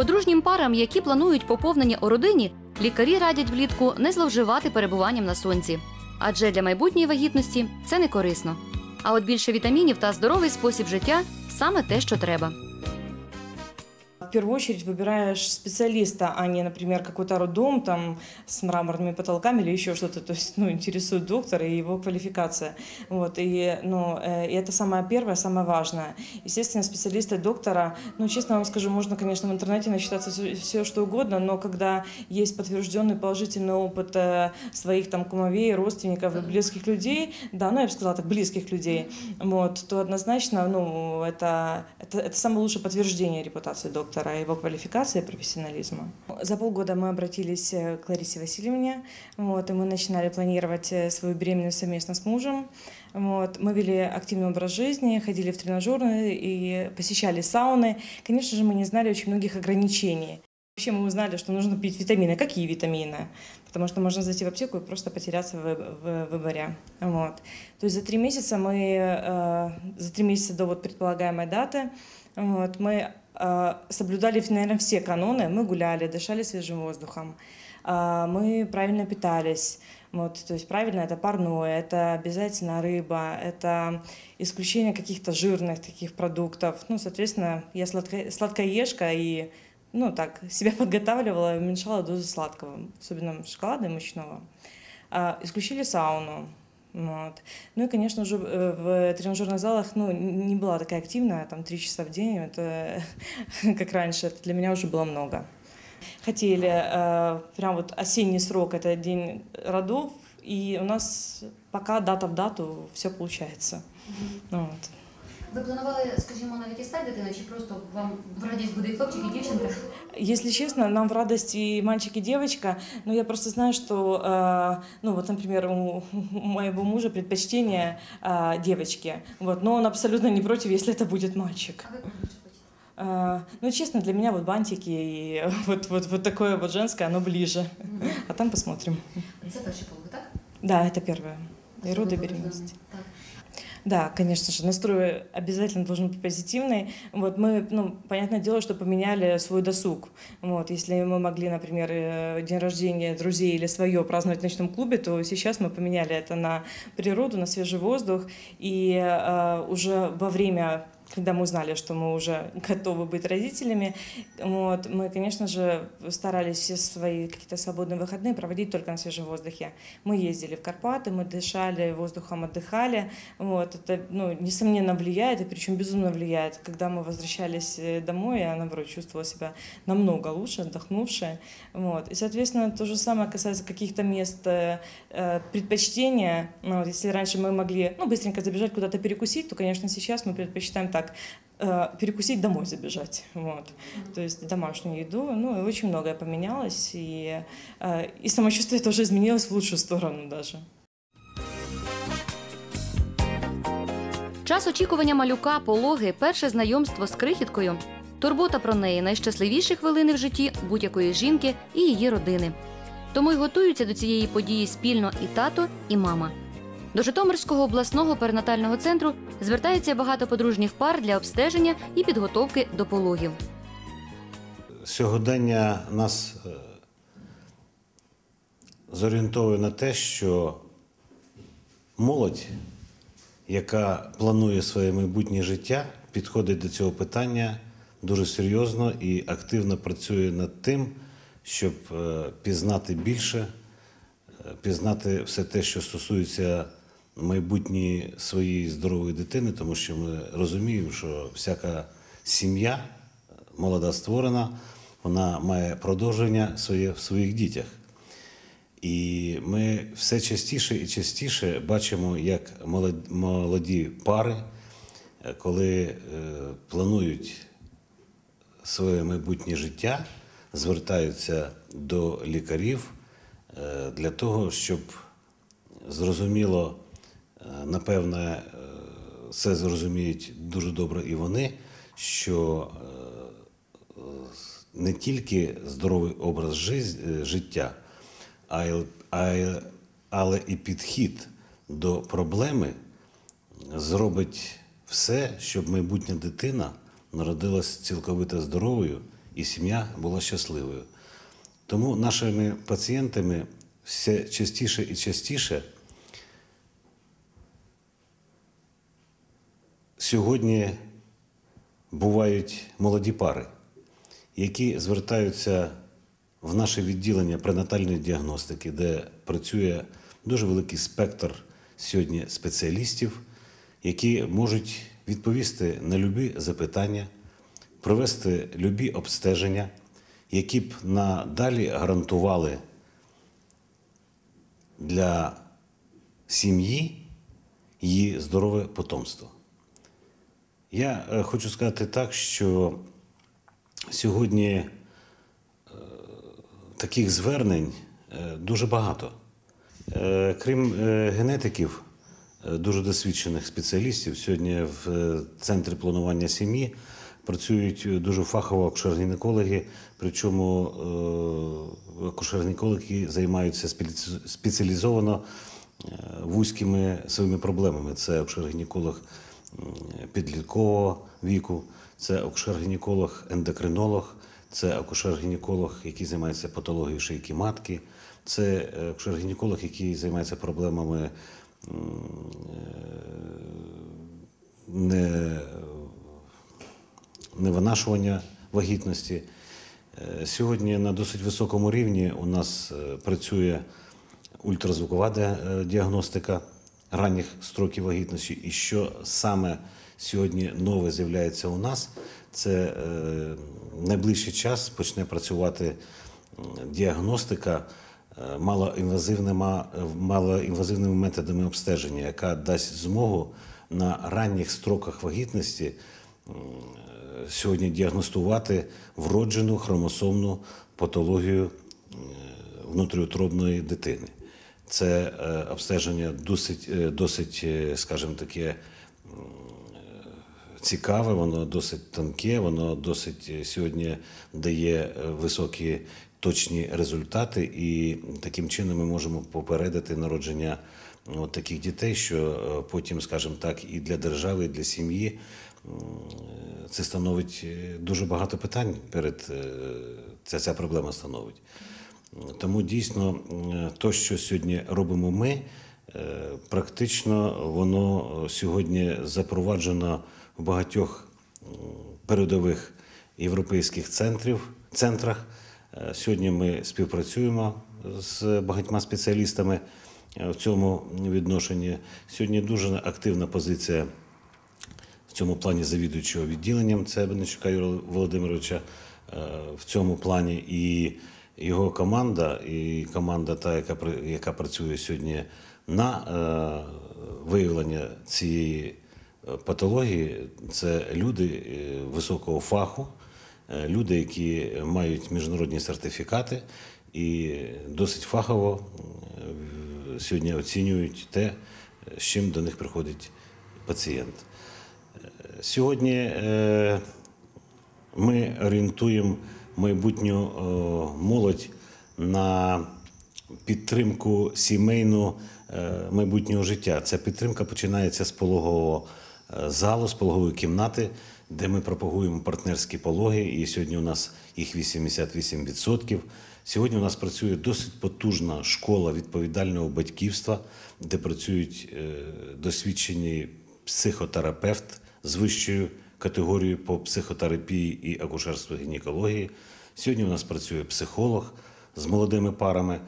Подружнім парам, які планують поповнення у родині, лікарі радять влітку не зловживати перебуванням на сонці, адже для майбутньої вагітності це не корисно. А от більше вітамінів та здоровий спосіб життя саме те, що треба. В первую очередь выбираешь специалиста, а не, например, какой-то роддом там с мраморными потолками или еще что-то. То есть, ну, интересует доктор и его квалификация. Вот, и, ну, э, и это самое первое, самое важное. Естественно, специалиста доктора, ну, честно вам скажу, можно, конечно, в интернете начитаться все, что угодно, но когда есть подтвержденный положительный опыт э, своих там кумовей, родственников и близких людей, да, ну, я бы сказала так, близких людей, вот, то однозначно, ну, это, это, это самое лучшее подтверждение репутации доктора, его квалификации и профессионализма. За полгода мы обратились э, к Ларисе Васильевне, вот, и мы начинали планировать э, свою беременность совместно с мужем. Вот, мы вели активный образ жизни, ходили в тренажерные и посещали сауны. Конечно же, мы не знали очень многих ограничений. Вообще мы узнали, что нужно пить витамины. Какие витамины? Потому что можно зайти в аптеку и просто потеряться в, в выборе. Вот. То есть за три месяца мы, э, за три месяца до вот предполагаемой даты, вот, мы соблюдали, наверное, все каноны. Мы гуляли, дышали свежим воздухом, э, мы правильно питались. Вот, то есть правильно это парное, это обязательно рыба, это исключение каких-то жирных таких продуктов. Ну, соответственно, я сладко, сладкоежка и ну, так, себя подготавливала, уменьшала дозу сладкого, особенно шоколада и мучного. А, исключили сауну. Вот. Ну и, конечно же, э, в тренажерных залах ну, не была такая активная, там, три часа в день, это как раньше, это для меня уже было много. Хотели э, прям вот осенний срок, это день родов, и у нас пока дата в дату все получается. Ну, Вот. Ви планували, скажімо, навіть і стати дитиною, чи просто вам в радість буде і хлопчик, і дівчинка? Если честно, нам в радость и мальчик, и девочка. Но я просто знаю, что, э, ну вот, например, у моего мужа предпочтение э, девочки. Вот, но он абсолютно не против, если это будет мальчик. А ви кому більше хочете? Э, ну, честно, для меня вот бантики и вот, вот, вот такое вот женское, оно ближе. А там посмотрим. Це перші пологи, так? Да, это первое. И роды, и Особливо беременность. важливо. Так. Да, конечно же, настрой обязательно должен быть позитивный. Вот мы, ну, понятное дело, что поменяли свой досуг. Вот, если мы могли, например, э, день рождения друзей или свое праздновать в ночном клубе, то сейчас мы поменяли это на природу, на свежий воздух. И э, уже во время когда мы узнали, что мы уже готовы быть родителями, вот, мы, конечно же, старались все свои какие-то свободные выходные проводить только на свежем воздухе. Мы ездили в Карпаты, мы дышали воздухом, отдыхали. Вот, это, ну, несомненно, влияет, и причем безумно влияет. Когда мы возвращались э, домой, я, наоборот, чувствовала себя намного лучше, отдохнувшая. Вот. И, соответственно, то же самое касается каких-то мест э, э, предпочтения. Ну, вот, если раньше мы могли ну, быстренько забежать куда-то перекусить, то, конечно, сейчас мы предпочитаем так э, перекусить домой забежать. Вот. То есть домашнюю еду. Ну, и очень многое поменялось. И, э, и самочувствие тоже изменилось в лучшую сторону даже. Час очікування малюка, пологи, перше знайомство з крихіткою, турбота про неї найщасливіші хвилини в житті будь-якої жінки і її родини. Тому й готуються до цієї події спільно і тато, і мама. До Житомирського обласного перинатального центру звертається багато подружніх пар для обстеження і підготовки до пологів. Сьогодення нас е, зорієнтовує на те, що молодь, яка планує своє майбутнє життя, підходить до цього питання дуже серйозно і активно працює над тим, щоб е, пізнати більше, е, пізнати все те, що стосується майбутньої своєї здорової дитини, тому що ми розуміємо, що всяка сім'я молода створена, вона має продовження своє в своїх дітях. І ми все частіше і частіше бачимо, як молод- молоді пари, е, коли е, планують своє майбутнє життя, звертаються до лікарів е, для того, щоб зрозуміло, е, напевне, це зрозуміють дуже добре і вони, що е, не тільки здоровий образ е, життя, але і підхід до проблеми зробить все, щоб майбутня дитина народилась цілковито здоровою і сім'я була щасливою. Тому нашими пацієнтами все частіше і частіше сьогодні бувають молоді пари, які звертаються в наше відділення пренатальної діагностики, де працює дуже великий спектр сьогодні спеціалістів, які можуть відповісти на любі запитання, провести любі обстеження, які б надалі гарантували для сім'ї її здорове потомство. Я е, хочу сказати так, що сьогодні е, таких звернень е, дуже багато. Крім генетиків, дуже досвідчених спеціалістів, сьогодні в центрі планування сім'ї працюють дуже фахово акушер-гінекологи, причому акушер-гінекологи займаються спеціалізовано вузькими своїми проблемами. Це акушер-гінеколог підліткового віку, це акушер-гінеколог, ендокринолог, це акушер-гінеколог, який займається патологією шийки матки, це е, акушер-гінеколог, який займається проблемами е, не, невинашування вагітності. Е, Сьогодні на досить високому рівні у нас працює ультразвукова діагностика ранніх строків вагітності. І що саме сьогодні нове з'являється у нас, це е, найближчий час почне працювати діагностика е, малоінвазивними, малоінвазивними методами обстеження, яка дасть змогу на ранніх строках вагітності е, сьогодні діагностувати вроджену хромосомну патологію е, внутріутробної дитини. Це е, обстеження досить, е, досить, е, скажімо таке, цікаве, воно досить тонке, воно досить сьогодні дає високі точні результати, і таким чином ми можемо попередити народження от таких дітей, що потім, скажімо так, і для держави, і для сім'ї це становить дуже багато питань перед ця, ця проблема становить. Тому дійсно, м, то, що сьогодні робимо ми, е, практично воно сьогодні запроваджено в багатьох передових європейських центрів, центрах. Е, Сьогодні ми співпрацюємо з багатьма спеціалістами е, в цьому відношенні. Сьогодні дуже активна позиція в цьому плані завідуючого відділенням це Бенечука Юрія Володимировича е, в цьому плані і його команда, і команда, та, яка, яка працює сьогодні на е, виявлення цієї е, патології, це люди е, високого фаху, е, люди, які мають міжнародні сертифікати і досить фахово сьогодні оцінюють те, з чим до них приходить пацієнт. Сьогодні е, ми орієнтуємо майбутню е, молодь на підтримку сімейну е, майбутнього життя. Ця підтримка починається з пологового е, залу, з пологової кімнати, де ми пропагуємо партнерські пологи, і сьогодні у нас їх 88%. Сьогодні у нас працює досить потужна школа відповідального батьківства, де працюють досвідчені психотерапевт з вищою категорією по психотерапії і акушерству гінекології. Сьогодні у нас працює психолог з молодими парами.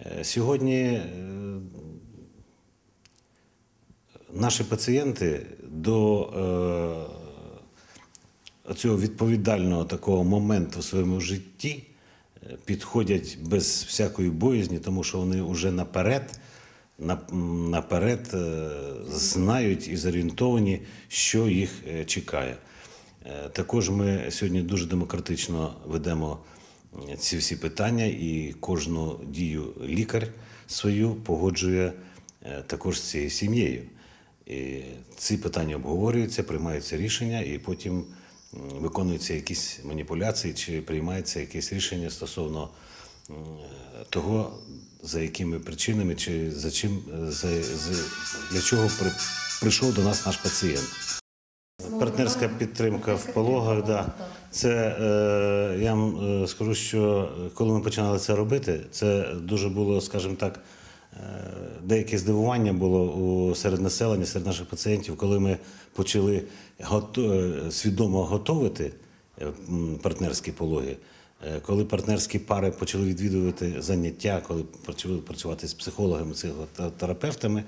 Е, Сьогодні е, наші пацієнти до е, цього відповідального такого моменту в своєму житті підходять без всякої боязні, тому що вони вже наперед, наперед е, знають і зорієнтовані, що їх е, чекає. Е, Також ми сьогодні дуже демократично ведемо ці всі питання, і кожну дію лікар свою погоджує також з цією сім'єю. І ці питання обговорюються, приймаються рішення, і потім виконуються якісь маніпуляції чи приймається якесь рішення стосовно того, за якими причинами чи за чим е, за, за, для чого при, прийшов до нас наш пацієнт. партнерська підтримка в пологах. Да. Це е, я вам е, скажу, що коли ми починали це робити, це дуже було, скажімо так, е, деяке здивування було у серед населення, серед наших пацієнтів, коли ми почали гото- е, свідомо готовити е, партнерські пологи. Е, Коли партнерські пари почали відвідувати заняття, коли почали працювати з психологами, психотерапевтами,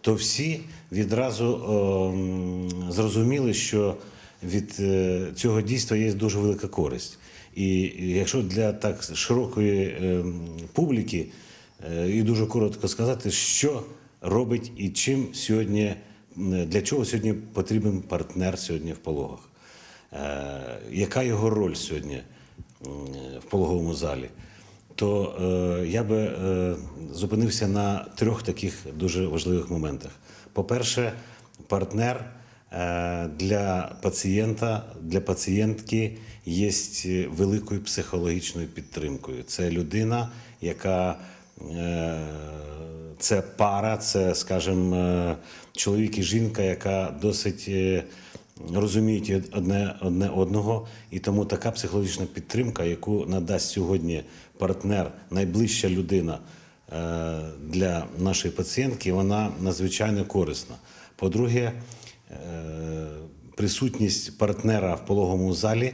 то всі відразу ем, зрозуміли, що від е, цього дійства є дуже велика користь. І якщо для так широкої публіки, е, і дуже коротко сказати, що робить і чим сьогодні, для чого сьогодні потрібен партнер сьогодні в пологах. Е, яка його роль сьогодні в пологовому залі? То е, я би е, зупинився на трьох таких дуже важливих моментах. По-перше, партнер е, для пацієнта, для пацієнтки є великою психологічною підтримкою. Це людина, яка е, це пара, це, скажімо, е, чоловік і жінка, яка досить е, розуміють одне, одне одного, і тому така психологічна підтримка, яку надасть сьогодні партнер, найближча людина е, для нашої пацієнтки, вона надзвичайно корисна. По-друге, е, присутність партнера в пологовому залі,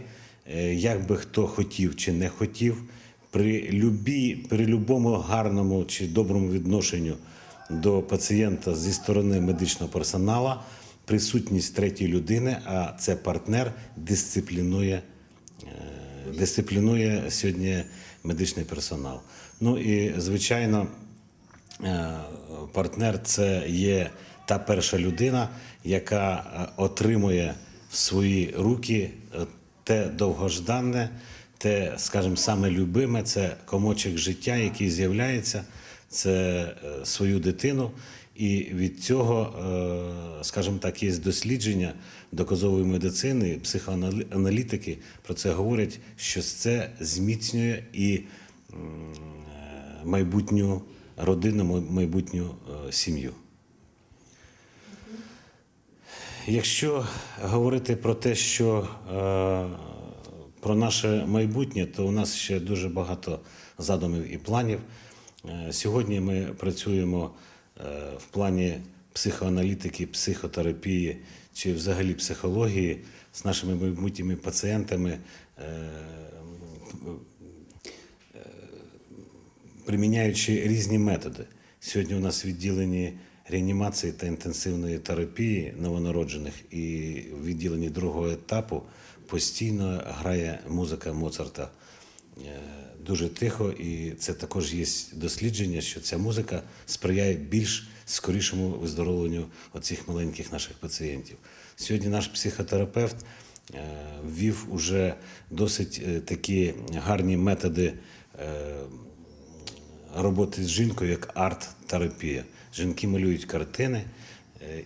е, як би хто хотів чи не хотів, при любій, при любому гарному чи доброму відношенню до пацієнта зі сторони медичного персоналу, присутність третьої людини, а це партнер, дисциплінує, е, дисциплінує сьогодні медичний персонал. Ну і звичайно, е, партнер це є та перша людина, яка е, отримує в свої руки те довгожданне, те, скажімо, саме любиме, це комочок життя, який з'являється, це свою дитину. І від цього, е, скажімо так, є дослідження доказової медицини, психоаналітики про це говорять, що це зміцнює і е, майбутню родину, майбутню е, сім'ю. Якщо говорити про те, що про наше майбутнє, то у нас ще дуже багато задумів і планів. Сьогодні ми працюємо в плані психоаналітики, психотерапії чи взагалі психології з нашими майбутніми пацієнтами. е, приміняючи різні методи. Сьогодні у нас відділені реанімації та інтенсивної терапії новонароджених, і в відділенні другого етапу постійно грає музика Моцарта. Дуже тихо, і це також є дослідження, що ця музика сприяє більш скорішому виздоровленню оцих маленьких наших пацієнтів. Сьогодні наш психотерапевт е, ввів уже досить е, такі гарні методи е, роботи з жінкою як арт-терапія. Жінки малюють картини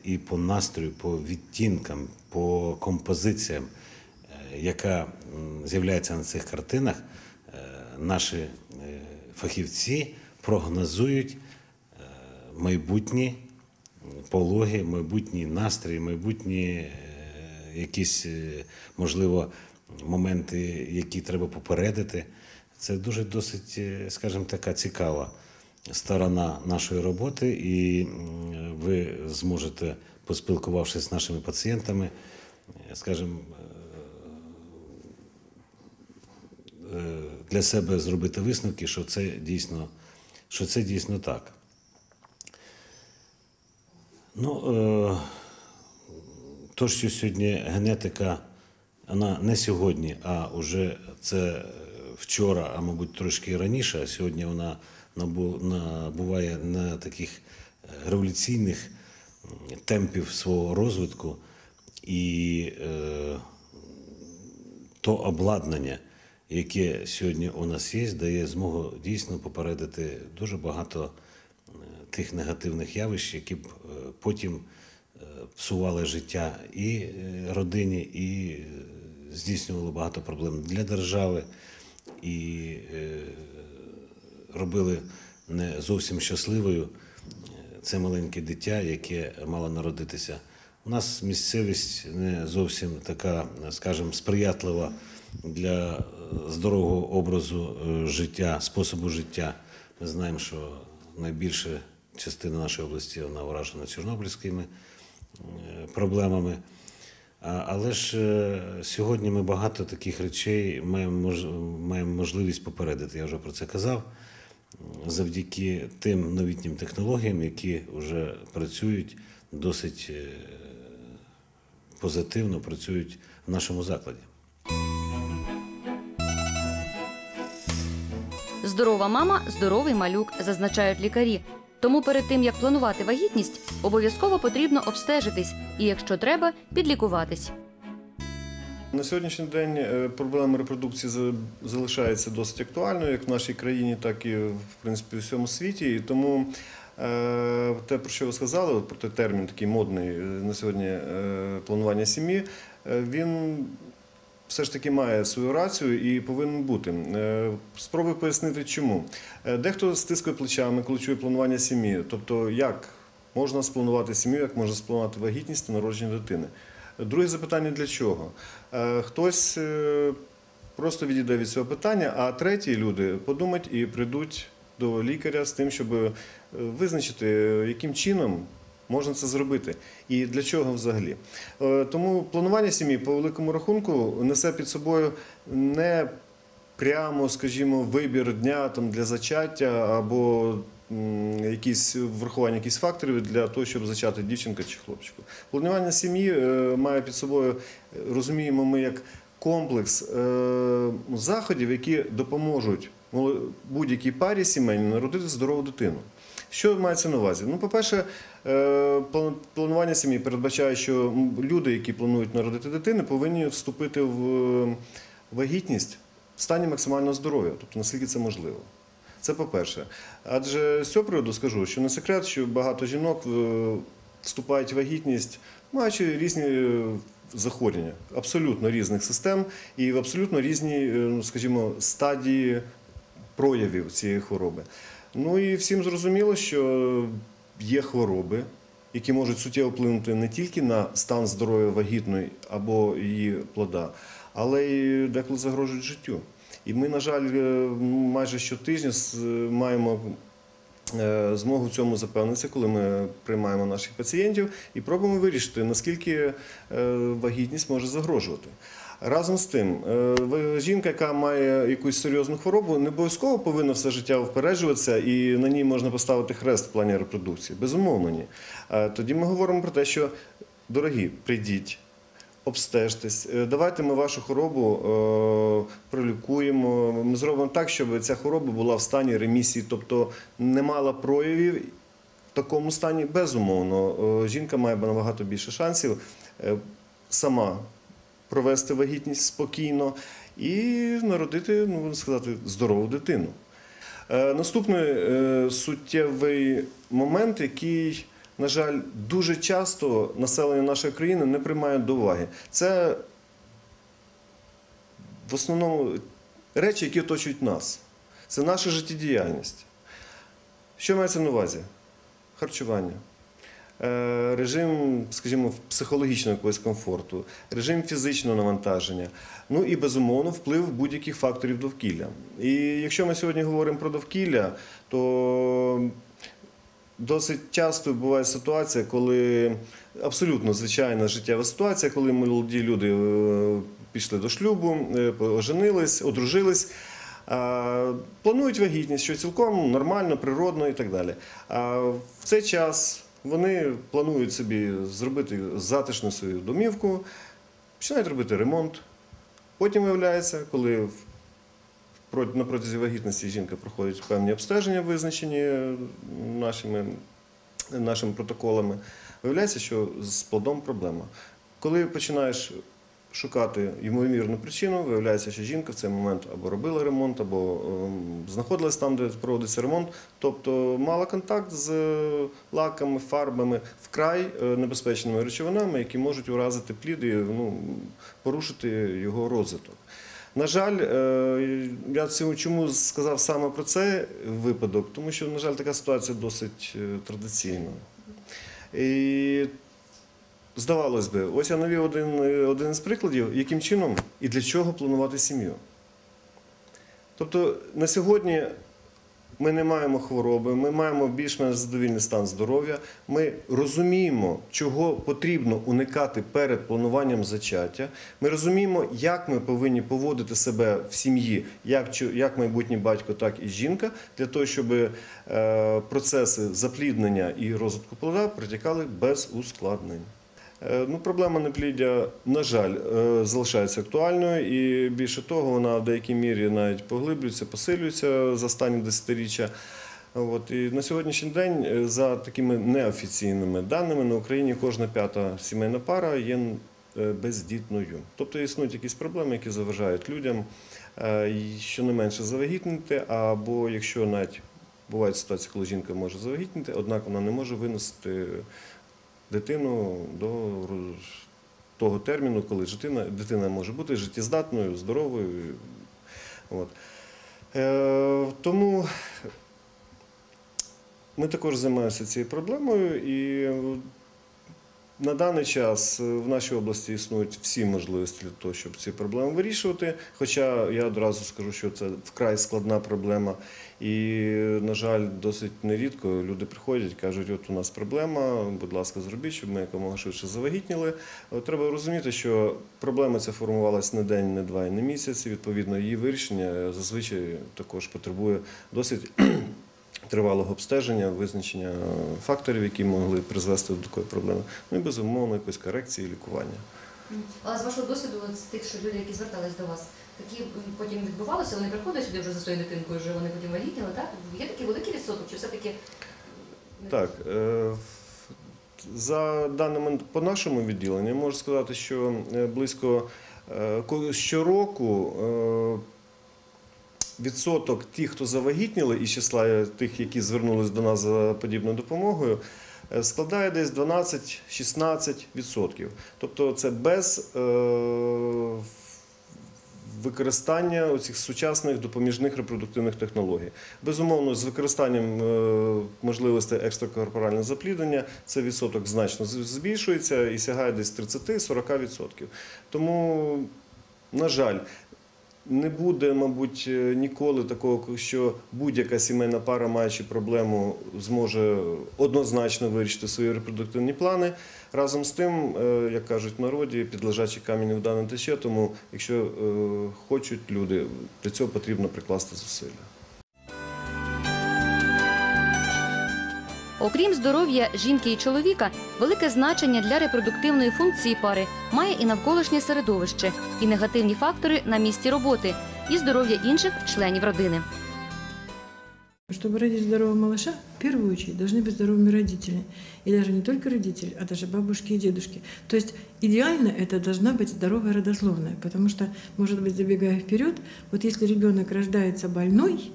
і по настрою, по відтінкам, по композиціям, яка з'являється на цих картинах, наші е, фахівці прогнозують е, майбутні пологи, майбутні настрої, майбутні е, якісь, е, можливо, моменти, які треба попередити. Це дуже досить, скажімо, така цікава сторона нашої роботи, і ви зможете, поспілкувавшись з нашими пацієнтами, скажімо, е, для себе зробити висновки, що це дійсно, що це дійсно так. Ну, е, то, що сьогодні генетика, вона не сьогодні, а вже це е, вчора, а мабуть трошки раніше, а сьогодні вона набуває на таких е, революційних темпів свого розвитку і е, то обладнання, яке сьогодні у нас є, дає змогу дійсно попередити дуже багато е, тих негативних явищ, які б е, потім е, псували життя і родині, і здійснювали багато проблем для держави, і робили не зовсім щасливою це маленьке дитя, яке мало народитися. У нас місцевість не зовсім така, скажімо, сприятлива для е, здорового образу е, життя, способу життя. Ми знаємо, що найбільша частина нашої області вона вражена чорнобильськими е, проблемами. Але ж сьогодні ми багато таких речей маємо, можливість попередити. Я вже про це казав. Завдяки тим новітнім технологіям, які вже працюють досить позитивно, працюють в нашому закладі. Здорова мама здоровий малюк, зазначають лікарі. Тому перед тим як планувати вагітність, обов'язково потрібно обстежитись і, якщо треба, підлікуватись. На сьогоднішній день е, проблема репродукції залишається досить актуальною як в нашій країні, так і в принципі у всьому світі. І тому е, те, про що ви сказали, про той термін такий модний е, на сьогодні планування сім'ї, він все ж таки має свою рацію і повинен бути. Е, Спробую пояснити, чому. Е, Дехто стискає плечами, коли чує планування сім'ї. Тобто, як можна спланувати сім'ю, як можна спланувати вагітність та народження дитини. Друге запитання для чого? Е, Хтось просто відійде від цього питання, а треті люди подумають і прийдуть до лікаря з тим, щоб визначити, яким чином можна це зробити і для чого взагалі. Е, Тому планування сім'ї по великому рахунку несе під собою не прямо, скажімо, вибір дня там, для зачаття або якісь врахування якихось факторів для того, щоб зачати дівчинка чи хлопчику. Планування сім'ї е, має під собою, розуміємо ми, як комплекс е, заходів, які допоможуть будь-якій парі сімейній народити здорову дитину. Що мається на увазі? Ну, по-перше, е, планування сім'ї передбачає, що люди, які планують народити дитини, повинні вступити в вагітність в стані максимального здоров'я, тобто наскільки це можливо. Це по-перше. Адже з цього приводу скажу, що не секрет, що багато жінок е, вступають в вагітність, маючи різні е, захворювання, абсолютно різних систем і в абсолютно різні, ну, скажімо, стадії проявів цієї хвороби. Ну і всім зрозуміло, що є хвороби, які можуть суттєво вплинути не тільки на стан здоров'я вагітної або її плода, але й деколи загрожують життю. І ми, на жаль, е, майже щотижня з- маємо е, змогу цьому запевнитися, коли ми приймаємо наших пацієнтів і пробуємо вирішити, наскільки е, вагітність може загрожувати. Разом з тим, е, жінка, яка має якусь серйозну хворобу, не обов'язково повинна все життя впереджуватися і на ній можна поставити хрест в плані репродукції. Безумовно, ні. Е, Тоді ми говоримо про те, що дорогі, прийдіть, обстежтесь, Е, давайте ми вашу хворобу е, пролікуємо. Ми зробимо так, щоб ця хвороба була в стані ремісії, тобто не мала проявів. В такому стані, безумовно, е, жінка має набагато більше шансів е, сама провести вагітність спокійно і народити, ну, можна сказати, здорову дитину. Е, Наступний е, суттєвий момент, який, на жаль, дуже часто населення нашої країни не приймає до уваги. Це в основному речі, які оточують нас. Це наша життєдіяльність. Що мається на увазі? Харчування. Е, Режим, скажімо, психологічного якогось комфорту, режим фізичного навантаження, ну і безумовно вплив будь-яких факторів довкілля. І якщо ми сьогодні говоримо про довкілля, то досить часто буває ситуація, коли абсолютно звичайна життєва ситуація, коли молоді люди е, пішли до шлюбу, е, оженились, одружились. Планують вагітність, що цілком нормально, природно і так далі. В цей час вони планують собі зробити затишну свою домівку, починають робити ремонт. Потім виявляється, коли на протязі вагітності жінка проходить певні обстеження, визначені нашими, нашими протоколами, виявляється, що з плодом проблема. Коли починаєш шукати ймовірну причину, виявляється, що жінка в цей момент або робила ремонт, або ем, знаходилась там, де проводиться ремонт, тобто мала контакт з е, лаками, фарбами, вкрай е, небезпечними речовинами, які можуть уразити плід і ну, порушити його розвиток. На жаль, е, я чому сказав саме про цей випадок, тому що, на жаль, така ситуація досить традиційна. І здавалось би, ось я навів один, один з прикладів, яким чином і для чого планувати сім'ю. Тобто на сьогодні ми не маємо хвороби, ми маємо більш-менш задовільний стан здоров'я. Ми розуміємо, чого потрібно уникати перед плануванням зачаття. Ми розуміємо, як ми повинні поводити себе в сім'ї, як, як майбутній батько, так і жінка, для того, щоб е, процеси запліднення і розвитку плода протікали без ускладнень. Е, Ну, проблема непліддя, на жаль, е, залишається актуальною, і більше того, вона в деякій мірі навіть поглиблюється, посилюється за останні десятиріччя. От, і на сьогоднішній день, е, за такими неофіційними даними, на Україні кожна п'ята сімейна пара є бездітною. Тобто існують якісь проблеми, які заважають людям щонайменше завагітнити, або якщо навіть бувають ситуації, коли жінка може завагітнити, однак вона не може виносити дитину до того терміну, коли дитина, дитина може бути життєздатною, здоровою. От. Е, тому ми також займаємося цією проблемою і на даний час в нашій області існують всі можливості для того, щоб ці проблеми вирішувати. Хоча я одразу скажу, що це вкрай складна проблема. І, на жаль, досить нерідко люди приходять кажуть, от у нас проблема, будь ласка, зробіть, щоб ми якомога швидше завагітніли. Треба розуміти, що проблема ця формувалася не день, не два і не місяць. Відповідно, її вирішення зазвичай також потребує досить тривалого обстеження, визначення факторів, які могли призвести до такої проблеми. Ну і безумовно якоїсь корекції, лікування. Але з вашого досвіду, з тих, що люди, які звертались до вас, такі потім відбувалося, вони приходять сюди вже за своєю дитинкою, вже вони потім вагітніли, так? Є такий великий відсоток, чи все-таки Так, е, за даними по нашому відділенню, можу сказати, що е, близько е, щороку відсоток тих, хто завагітніли, із числа тих, які звернулись до нас за подібною допомогою, е, складає десь 12-16%. Тобто це без е, використання оцих сучасних допоміжних репродуктивних технологій. Безумовно, з використанням е, можливостей екстракорпорального запліднення цей відсоток значно збільшується і сягає десь 30-40%. Тому, на жаль, не буде, мабуть, е, ніколи такого, що будь-яка сімейна пара, маючи проблему, зможе однозначно вирішити свої репродуктивні плани. Разом з тим, е, як кажуть в народі, під лежачий камінь вода не тече, тому якщо е, хочуть люди, для цього потрібно прикласти зусилля. Окрім здоров'я жінки і чоловіка, велике значення для репродуктивної функції пари має і навколишнє середовище, і негативні фактори на місці роботи, і здоров'я інших членів родини. Чтобы родить здорового малыша, в первую очередь должны быть здоровыми родители. И даже не только родители, а даже бабушки и дедушки. То есть идеально это должна быть здоровая родословная, потому что, может быть, забегая вперед, вот если ребенок рождается больной,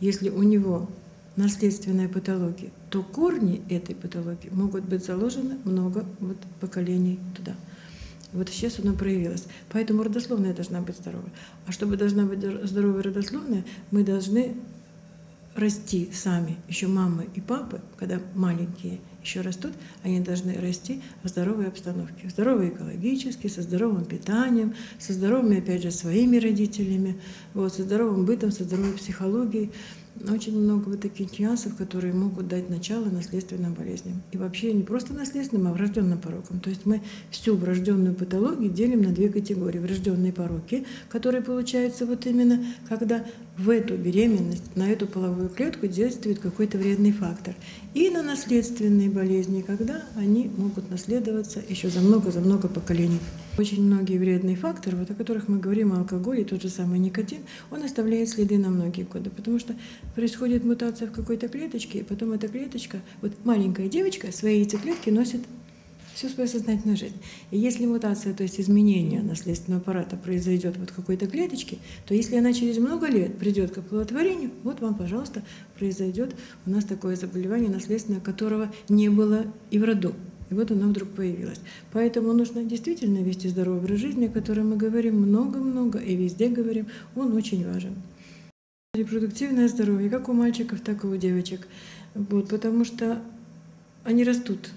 если у него наследственная патология, то корни этой патологии могут быть заложены много вот поколений туда. Вот сейчас оно проявилось. Поэтому родословная должна быть здоровой. А чтобы должна быть здоровая родословная, мы должны расти сами, еще мамы и папы, когда маленькие еще растут, они должны расти в здоровой обстановке, здоровой экологически, со здоровым питанием, со здоровыми, опять же, своими родителями, вот, со здоровым бытом, со здоровой психологией. Очень много вот таких нюансов, которые могут дать начало наследственным болезням. И вообще не просто наследственным, а врожденным порокам. То есть мы всю врожденную патологию делим на две категории. Врожденные пороки, которые получаются вот именно, когда в эту беременность, на эту половую клетку действует какой-то вредный фактор. И на наследственные болезни, когда они могут наследоваться еще за много-за много поколений. Очень многие вредные факторы, вот о которых мы говорим, алкоголь и тот же самый никотин, он оставляет следы на многие годы, потому что происходит мутация в какой-то клеточке, и потом эта клеточка, вот маленькая девочка свои яйцеклетки носит всю свою сознательную жизнь. И если мутация, то есть изменение наследственного аппарата произойдет вот какой-то клеточке, то если она через много лет придет к оплодотворению, вот вам, пожалуйста, произойдет у нас такое заболевание наследственное, которого не было и в роду. И вот оно вдруг появилось. Поэтому нужно действительно вести здоровый образ жизни, о котором мы говорим много-много и везде говорим, он очень важен. Репродуктивное здоровье, как у мальчиков, так и у девочек. Вот, потому что они растут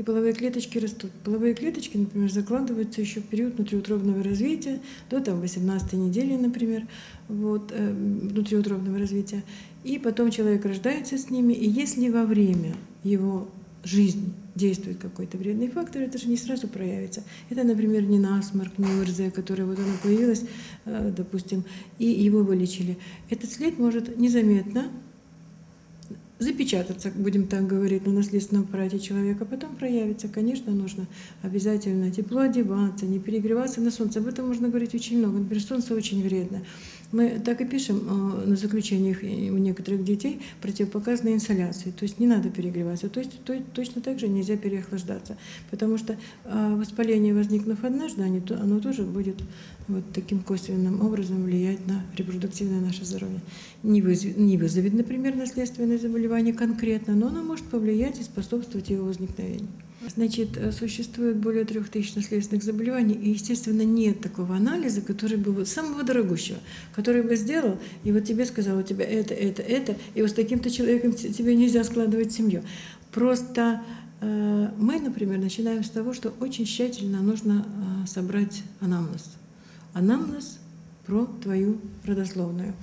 и половые клеточки растут. Половые клеточки, например, закладываются еще в период внутриутробного развития, до там, 18 недели, например, вот, э, внутриутробного развития. И потом человек рождается с ними, и если во время его жизни действует какой-то вредный фактор, это же не сразу проявится. Это, например, не насморк, не ОРЗ, которое вот оно появилось, э, допустим, и его вылечили. Этот след может незаметно запечататься, будем так говорить, на наследственном аппарате человека, потом проявится. Конечно, нужно обязательно тепло одеваться, не перегреваться на солнце. Об этом можно говорить очень много. Например, солнце очень вредно. Мы так и пишем э, на заключениях и у некоторых детей противопоказанной инсоляции. То есть не надо перегреваться. То есть то- точно так же нельзя переохлаждаться. Потому что э, воспаление, возникнув однажды, оно тоже будет вот таким косвенным образом влиять на репродуктивное наше здоровье. Не вызовет, не вызовет, например, наследственное заболевание конкретно, но оно может повлиять и способствовать его возникновению. Значит, э, существует более трех тысяч наследственных заболеваний, и, естественно, нет такого анализа, который бы вот самого дорогущего, который бы сделал, и вот тебе сказал, у тебя это, это, это, и вот с таким-то человеком тебе нельзя складывать семью. Просто э, мы, например, начинаем с того, что очень тщательно нужно э, собрать анамнез. Анамнез про твою родословную.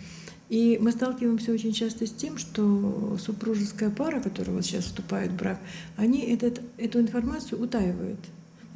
И мы сталкиваемся очень часто с тем, что супружеская пара, которая вот сейчас вступает в брак, они этот, эту информацию утаивают.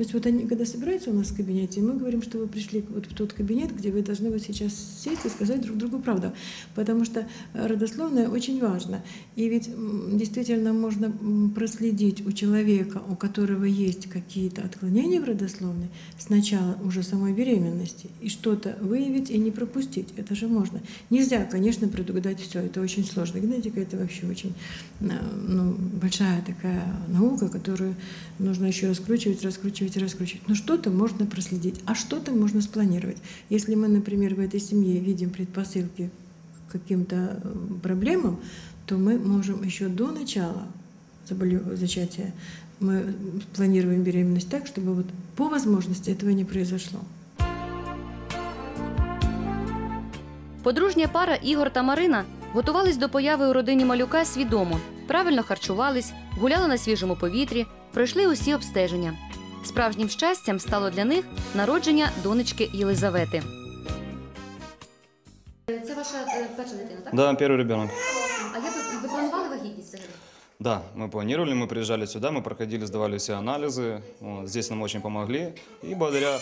То есть вот они, когда собираются у нас в кабинете, мы говорим, что вы пришли вот в тот кабинет, где вы должны вот сейчас сесть и сказать друг другу правду. Потому что э, родословная очень важна. И ведь действительно можно проследить у человека, у которого есть какие-то отклонения в родословной, сначала уже самой беременности, и что-то выявить и не пропустить. Это же можно. Нельзя, конечно, предугадать все. Это очень сложно. Генетика — это вообще очень э, ну, большая такая наука, которую нужно еще раскручивать, раскручивать и раскручивать. Но что-то можно проследить, а что-то можно спланировать. Если мы, например, в этой семье видим предпосылки к каким-то э, проблемам, то мы можем еще до начала заболев- зачатия мы планируем беременность так, чтобы вот по возможности этого не произошло. Подружня пара Ігор та Марина готувались до появи у родині малюка свідомо, правильно харчувались, гуляли на свіжому повітрі, пройшли усі обстеження. Справжнім щастям стало для них народження донечки Єлизавети. Це ваша перша дитина, так? Да, первый ребенок. А як ви, ви планували вагітність взагалі? Да, мы планировали, мы приезжали сюда, мы проходили, сдавали все анализы. Вот, здесь нам очень помогли. И благодаря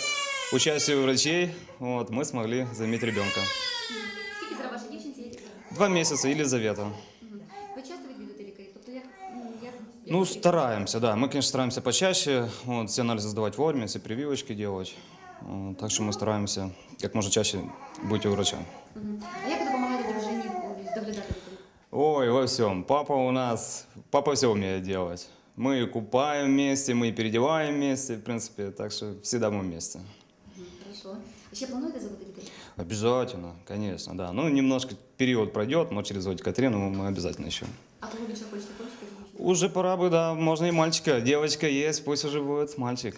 участию врачей вот, мы смогли заиметь ребенка. Скільки зараз вашій дівчинці? Два месяца Елизавета. Ну, стараемся, да. Мы, конечно, стараемся почаще. Вот, все анализы сдавать вовремя, все прививочки делать. Вот, так что мы стараемся как можно чаще быть у врача. А як ви допомагаєте дружині доглядати дитину? Ой, во всем. Папа у нас, папа все умеет делать. Мы и купаем вместе, мы и переодеваем вместе, в принципе, так что всегда мы вместе. Хорошо. Ще плануєте заводити дітей? Обязательно, конечно, да. Ну, немножко период пройдет, может, через годик Катрину мы обязательно еще. А кого більше хочете? Хлопчика чи дівчинку? Уже пора бы, да, можно и мальчика. Девочка есть, пусть уже будет мальчик.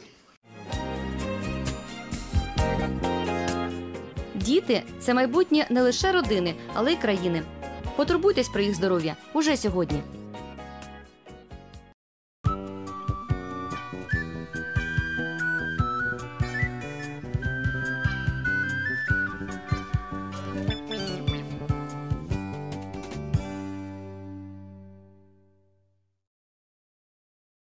Діти це майбутнє не лише родини, але й країни. Потурбуйтесь про їх здоров'я уже сьогодні.